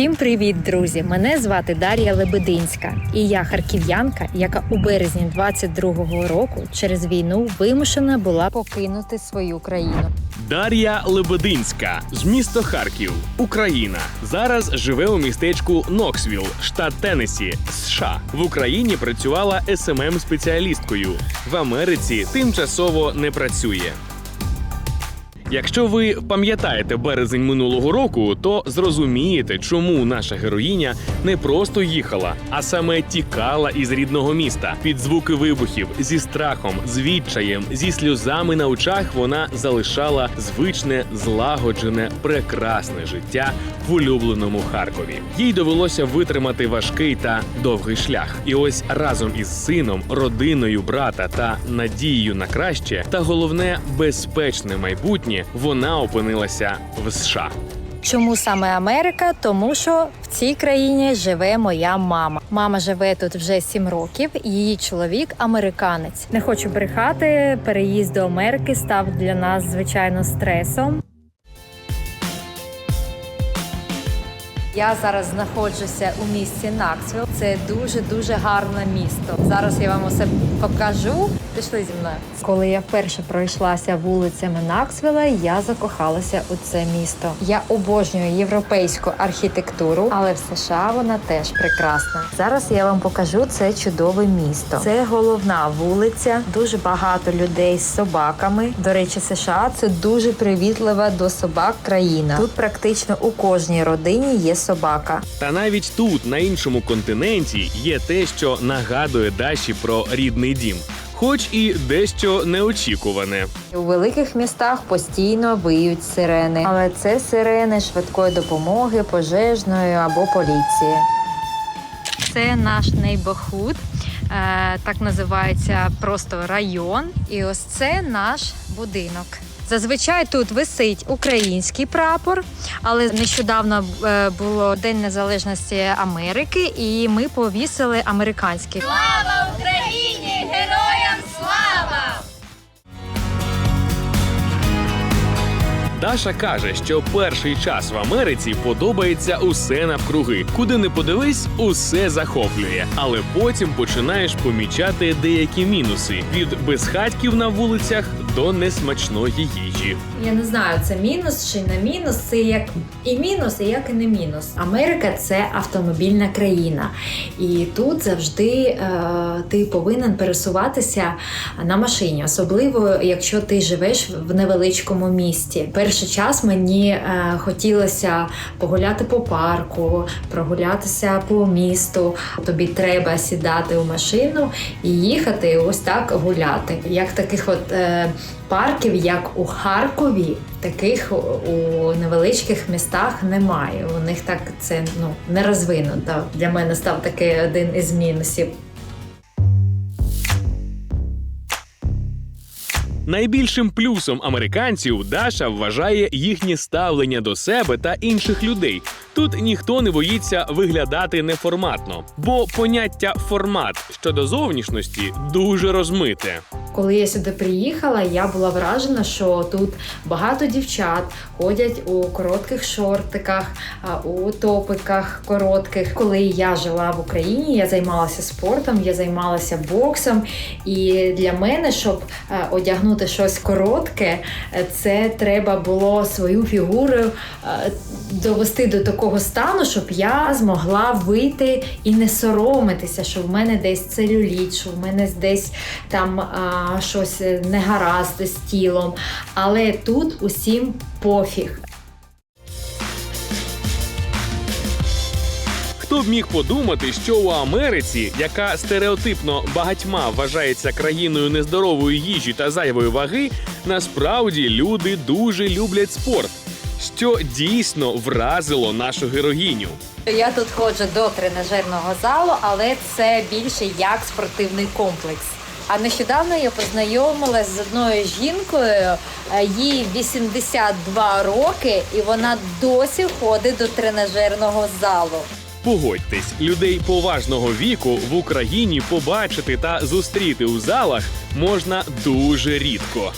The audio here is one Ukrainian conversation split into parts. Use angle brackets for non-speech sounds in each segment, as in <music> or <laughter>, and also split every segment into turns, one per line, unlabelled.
Всім привіт, друзі! Мене звати Дар'я Лебединська, і я харків'янка, яка у березні 22-го року через війну вимушена була покинути свою країну.
Дар'я Лебединська з міста Харків, Україна. Зараз живе у містечку Ноксвіл, штат Теннессі, США. В Україні працювала smm спеціалісткою В Америці тимчасово не працює. Якщо ви пам'ятаєте березень минулого року, то зрозумієте, чому наша героїня не просто їхала, а саме тікала із рідного міста під звуки вибухів зі страхом, з відчаєм, зі сльозами на очах вона залишала звичне, злагоджене, прекрасне життя в улюбленому Харкові. Їй довелося витримати важкий та довгий шлях. І ось разом із сином, родиною брата та надією на краще, та головне безпечне майбутнє, вона опинилася в США.
Чому саме Америка? Тому що в цій країні живе моя мама. Мама живе тут вже сім років. Її чоловік американець. Не хочу брехати. Переїзд до Америки став для нас звичайно стресом. Я зараз знаходжуся у місті Наксвіл. Це дуже дуже гарне місто. Зараз я вам усе покажу. Пішли зі мною. Коли я вперше пройшлася вулицями Наксвіла, я закохалася у це місто. Я обожнюю європейську архітектуру, але в США вона теж прекрасна. Зараз я вам покажу це чудове місто. Це головна вулиця, дуже багато людей з собаками. До речі, США це дуже привітлива до собак країна. Тут практично у кожній родині є собака.
Та навіть тут, на іншому континенті, є те, що нагадує Даші про рідний дім, хоч і дещо неочікуване.
У великих містах постійно виють сирени, але це сирени швидкої допомоги, пожежної або поліції. Це наш нейбохуд, так називається просто район. І ось це наш будинок. Зазвичай тут висить український прапор, але нещодавно е, було День Незалежності Америки, і ми повісили американський.
Слава Україні! Героям слава!
Даша каже, що перший час в Америці подобається усе навкруги. Куди не подивись, усе захоплює. Але потім починаєш помічати деякі мінуси від безхатьків на вулицях до несмачної їжі.
Я не знаю, це мінус чи не мінус. Це як і мінус, і як і не мінус. Америка це автомобільна країна, і тут завжди е, ти повинен пересуватися на машині, особливо якщо ти живеш в невеличкому місті. Перший час мені е, хотілося погуляти по парку, прогулятися по місту. Тобі треба сідати у машину і їхати ось так гуляти. Як таких от е, парків, як у Харкові, таких у невеличких містах немає. У них так це ну не розвинуто. Для мене став такий один із мінусів.
Найбільшим плюсом американців Даша вважає їхнє ставлення до себе та інших людей. Тут ніхто не боїться виглядати неформатно, бо поняття формат щодо зовнішності дуже розмите.
Коли я сюди приїхала, я була вражена, що тут багато дівчат ходять у коротких шортиках, у топиках коротких. Коли я жила в Україні, я займалася спортом, я займалася боксом. І для мене, щоб е, одягнути щось коротке, е, це треба було свою фігуру е, довести до такого стану, щоб я змогла вийти і не соромитися, що в мене десь целюліт, що в мене десь там а, щось негаразд з тілом. Але тут усім пофіг.
Хто б міг подумати, що у Америці, яка стереотипно багатьма вважається країною нездорової їжі та зайвої ваги, насправді люди дуже люблять спорт, що дійсно вразило нашу героїню.
Я тут ходжу до тренажерного залу, але це більше як спортивний комплекс. А нещодавно я познайомилася з одною жінкою, е, їй 82 роки, і вона досі ходить до тренажерного залу.
Погодьтесь, людей поважного віку в Україні побачити та зустріти у залах можна дуже рідко.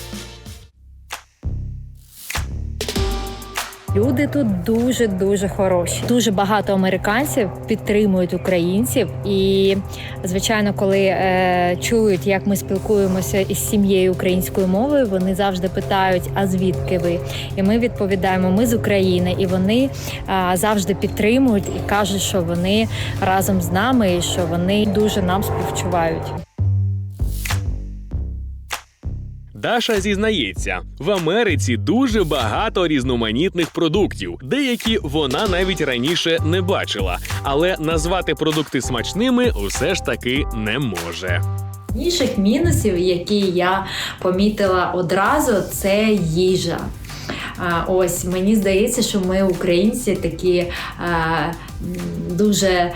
Люди тут дуже дуже хороші. Дуже багато американців підтримують українців. І звичайно, коли е, чують, як ми спілкуємося із сім'єю українською мовою, вони завжди питають: а звідки ви? І ми відповідаємо: ми з України, і вони е, завжди підтримують і кажуть, що вони разом з нами, і що вони дуже нам співчувають.
Даша зізнається, в Америці дуже багато різноманітних продуктів. Деякі вона навіть раніше не бачила, але назвати продукти смачними усе ж таки не може.
Інших мінусів, які я помітила одразу, це їжа. Ось мені здається, що ми, українці, такі дуже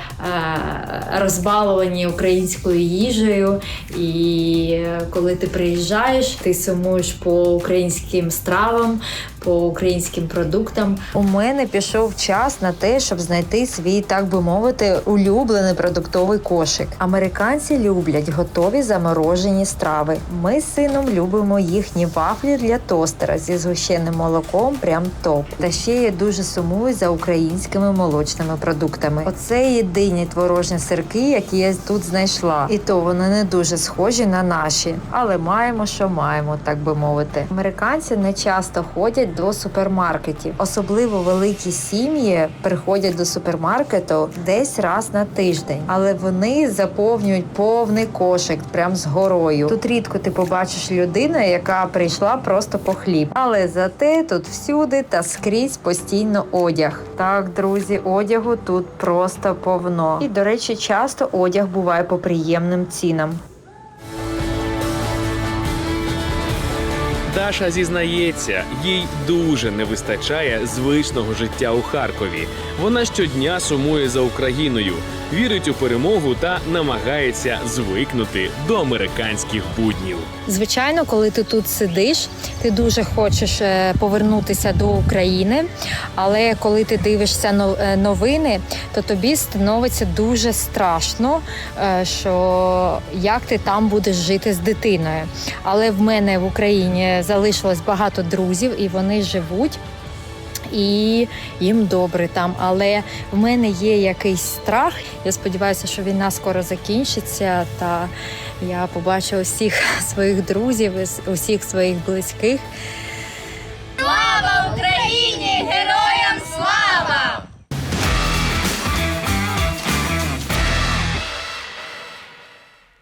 розбаловані українською їжею. І е, коли ти приїжджаєш, ти сумуєш по українським стравам, по українським продуктам. У мене пішов час на те, щоб знайти свій, так би мовити, улюблений продуктовий кошик. Американці люблять готові заморожені страви. Ми з сином любимо їхні вафлі для тостера зі згущеним молоком. Прям топ. Та ще я дуже сумую за українськими молочними продуктами. Оце єдині творожні сирки, які я тут знайшла. І то вони не дуже схожі на наші, але маємо, що маємо, так би мовити. Американці не часто ходять до супермаркетів, особливо великі сім'ї приходять до супермаркету десь раз на тиждень, але вони заповнюють повний кошик прям з горою. Тут рідко ти побачиш людину, яка прийшла просто по хліб, але зате тут всюди та скрізь постійно одяг. Так, друзі, одягу тут просто повно. І до речі, часто одяг буває по приємним цінам.
Даша зізнається, їй дуже не вистачає звичного життя у Харкові. Вона щодня сумує за Україною, вірить у перемогу та намагається звикнути до американських буднів.
Звичайно, коли ти тут сидиш, ти дуже хочеш е, повернутися до України. Але коли ти дивишся е, новини, то тобі становиться дуже страшно, е, що як ти там будеш жити з дитиною. Але в мене в Україні залишилось багато друзів, і вони живуть. І їм добре там, але в мене є якийсь страх. Я сподіваюся, що війна скоро закінчиться, та я побачу усіх <laughs> своїх друзів, усіх своїх близьких.